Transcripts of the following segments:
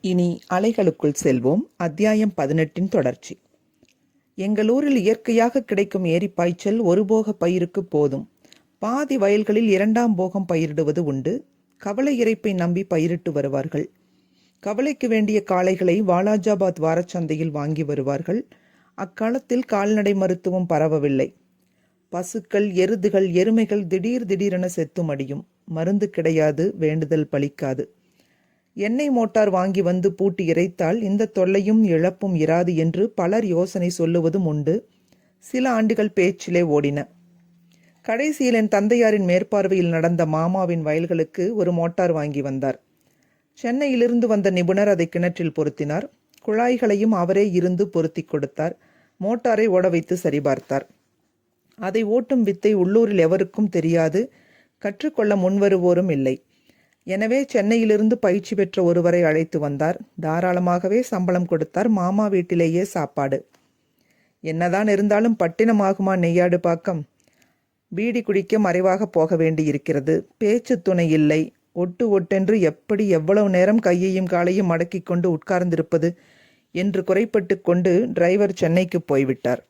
இனி அலைகளுக்குள் செல்வோம். அத்தியாயம் பதினெட்டின் தொடர்ச்சி. எங்கள் ஊரில் இயற்கையாக கிடைக்கும் ஏரி பாய்ச்சல் ஒரு போக பயிருக்கு போதும். பாதி வயல்களில் இரண்டாம் போகம் பயிரிடுவது உண்டு. கவலை இறைப்பை நம்பி பயிரிட்டு வருவார்கள். கவலைக்கு வேண்டிய காளைகளை வாலாஜாபாத் வாரச்சந்தையில் வாங்கி வருவார்கள். அக்காலத்தில் கால்நடை மருத்துவம் பரவவில்லை. பசுக்கள் எருதுகள் எருமைகள் திடீர் திடீரென செத்து மடியும். மருந்து கிடையாது வேண்டுதல் பலிக்காது. எண்ணெய் மோட்டார் வாங்கி வந்து பூட்டி இறைத்தால் இந்த தொல்லையும் இழப்பும் இராது என்று பலர் யோசனை சொல்லுவதும் உண்டு. சில ஆண்டுகள் பேச்சிலே ஓடின. கடைசியில் என் தந்தையாரின் மேற்பார்வையில் நடந்த மாமாவின் வயல்களுக்கு ஒரு மோட்டார் வாங்கி வந்தார். சென்னையிலிருந்து வந்த நிபுணர் அதை கிணற்றில் பொருத்தினார். குழாய்களையும் அவரே இருந்து பொருத்தி கொடுத்தார். மோட்டாரை ஓட வைத்து சரிபார்த்தார். அதை ஓட்டும் வித்தை உள்ளூரில் எவருக்கும் தெரியாது. கற்றுக்கொள்ள முன்வருவோரும் இல்லை. எனவே சென்னையிலிருந்து பயிற்சி பெற்ற ஒருவரை அழைத்து வந்தார். தாராளமாகவே சம்பளம் கொடுத்தார். மாமா வீட்டிலேயே சாப்பாடு. என்னதான் இருந்தாலும் பட்டினமாகுமா நெய்யாடு பாக்கம்? பீடி குடிக்க மறைவாக போக வேண்டியிருக்கிறது. பேச்சு துணை இல்லை. ஒட்டு ஒட்டென்று எப்படி எவ்வளவு நேரம் கையையும் காலையும் மடக்கிக் கொண்டு உட்கார்ந்திருப்பது என்று குறைப்பட்டு கொண்டு டிரைவர் சென்னைக்கு போய்விட்டார்.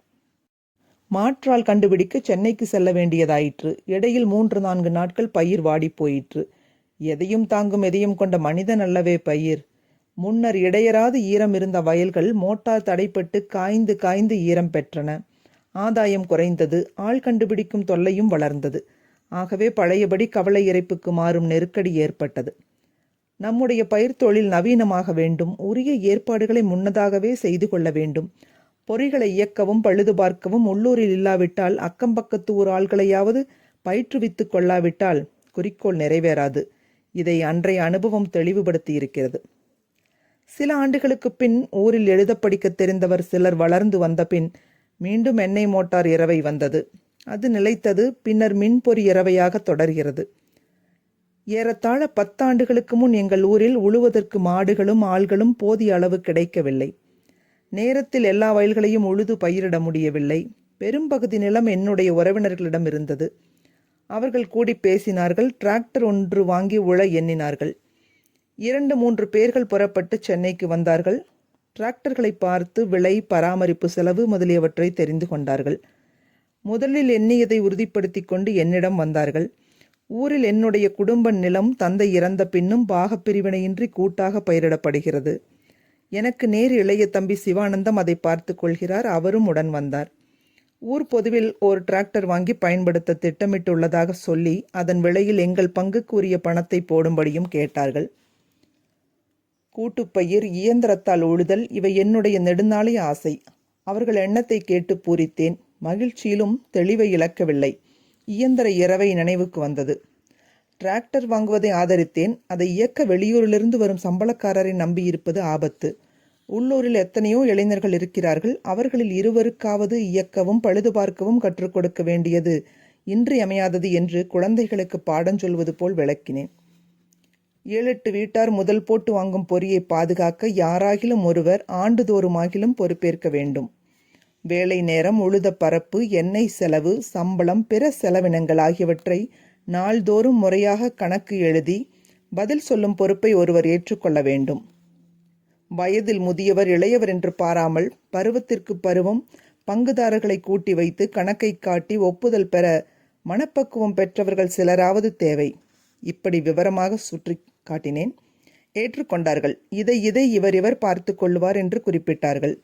மாற்றால் கண்டுபிடிக்க சென்னைக்கு செல்ல வேண்டியதாயிற்று. இடையில் மூன்று நான்கு நாட்கள் பயிர் வாடி போயிற்று. எதையும் தாங்கும் எதையும் கொண்ட மனிதன் அல்லவே பயிர். முன்னர் இடையராது ஈரம் இருந்த வயல்கள் மோட்டார் தடைப்பட்டு காய்ந்து காய்ந்து ஈரம் பெற்றன. ஆதாயம் குறைந்தது ஆள் கண்டுபிடிக்கும் தொல்லையும் வளர்ந்தது. ஆகவே பழையபடி கவலை இறைப்புக்கு மாறும் நெருக்கடி ஏற்பட்டது. நம்முடைய பயிர் தொழில் நவீனமாக வேண்டும் உரிய ஏற்பாடுகளை முன்னதாகவே செய்து கொள்ள வேண்டும். பொறிகளை இயக்கவும் பழுது பார்க்கவும் உள்ளூரில் இல்லாவிட்டால் அக்கம்பக்கத்து ஊர் ஆள்களையாவது பயிற்றுவித்துக் கொள்ளாவிட்டால் குறிக்கோள் நிறைவேறாது. இதை அன்றைய அனுபவம் தெளிவுபடுத்தி இருக்கிறது சில ஆண்டுகளுக்கு பின் ஊரில் எழுத படிக்க தெரிந்தவர் சிலர் வளர்ந்து வந்த பின் மீண்டும் எண்ணெய் மோட்டார் இரவை வந்தது. அது நிலைத்தது பின்னர் மின்பொறி இரவையாக தொடர்கிறது. ஏறத்தாழ பத்தாண்டுகளுக்கு முன் எங்கள் ஊரில் உழுவதற்கு மாடுகளும் ஆள்களும் போதிய அளவு கிடைக்கவில்லை. நேரத்தில் எல்லா வயல்களையும் உழுது பயிரிட முடியவில்லை. பெரும்பகுதி நிலம் என்னுடைய உறவினர்களிடம் இருந்தது. அவர்கள் கூடி பேசினார்கள். டிராக்டர் ஒன்று வாங்கி உழ எண்ணினார்கள். இரண்டு மூன்று பேர்கள் புறப்பட்டு சென்னைக்கு வந்தார்கள். டிராக்டர்களை பார்த்து விலை பராமரிப்பு செலவு முதலியவற்றை தெரிந்து கொண்டார்கள். முதலில் எண்ணியதை உறுதிப்படுத்தி கொண்டு என்னிடம் வந்தார்கள். ஊரில் என்னுடைய குடும்ப நிலம் தந்தை இறந்த பின்னும் பாகப்பிரிவினையின்றி கூட்டாக பயிரிடப்படுகிறது. எனக்கு நேர் இளைய தம்பி சிவானந்தம் அதை பார்த்து கொள்கிறார். அவரும் உடன் வந்தார். ஊர் பொதுவில் ஒரு டிராக்டர் வாங்கி பயன்படுத்த திட்டமிட்டுள்ளதாக சொல்லி அதன் விலையில் எங்கள் பங்குக்குரிய பணத்தை போடும்படியும் கேட்டார்கள். கூட்டுப்பயிர் இயந்திரத்தால் உழுதல் இவை என்னுடைய நெடுநாளைய ஆசை. அவர்கள் எண்ணத்தை கேட்டு பூரித்தேன். மகிழ்ச்சியிலும் தெளிவை இழக்கவில்லை. இயந்திர இரவை நினைவுக்கு வந்தது. டிராக்டர் வாங்குவதை ஆதரித்தேன். அதை இயக்க வெளியூரிலிருந்து வரும் சம்பளக்காரரை நம்பியிருப்பது ஆபத்து. உள்ளூரில் எத்தனையோ இளைஞர்கள் இருக்கிறார்கள். அவர்களில் இருவருக்காவது இயக்கவும் பழுது பார்க்கவும் கற்றுக் கொடுக்க வேண்டியது இன்றியமையாதது என்று குழந்தைகளுக்கு பாடம் சொல்வது போல் விளக்கினேன். ஏழெட்டு வீட்டார் முதல் போட்டு வாங்கும் பொறியை பாதுகாக்க யாராகிலும் ஒருவர் ஆண்டுதோறுமாகிலும் பொறுப்பேற்க வேண்டும். வேலை நேரம் உழுத பரப்பு எண்ணெய் செலவு சம்பளம் பிற செலவினங்கள் ஆகியவற்றை நாள்தோறும் முறையாக கணக்கு எழுதி பதில் சொல்லும் பொறுப்பை ஒருவர் ஏற்றுக்கொள்ள வேண்டும். வயதில் முதியவர் இளையவர் என்று பாராமல் பருவத்திற்கு பருவம் பங்குதாரர்களை கூட்டி வைத்து கணக்கை காட்டி ஒப்புதல் பெற மனப்பக்குவம் பெற்றவர்கள் சிலராவது தேவை. இப்படி விவரமாக சுற்றி காட்டினேன். ஏற்றுக்கொண்டார்கள் இதை இதை இவர் இவர் பார்த்து கொள்ளுவார் என்று குறிப்பிட்டார்கள்.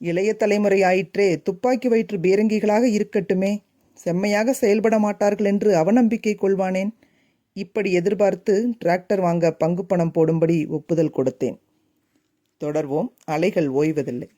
இளைய தலைமுறை ஆயிற்றே துப்பாக்கி வயிற்று பீரங்கிகளாக இருக்கட்டுமே செம்மையாக செயல்பட மாட்டார்கள் என்று அவநம்பிக்கை கொள்வானேன்? இப்படி எதிர்பார்த்து டிராக்டர் வாங்க பங்கு பணம் போடும்படி ஒப்புதல் கொடுத்தேன். தொடர்வோம். அலைகள் ஓய்வதில்லை.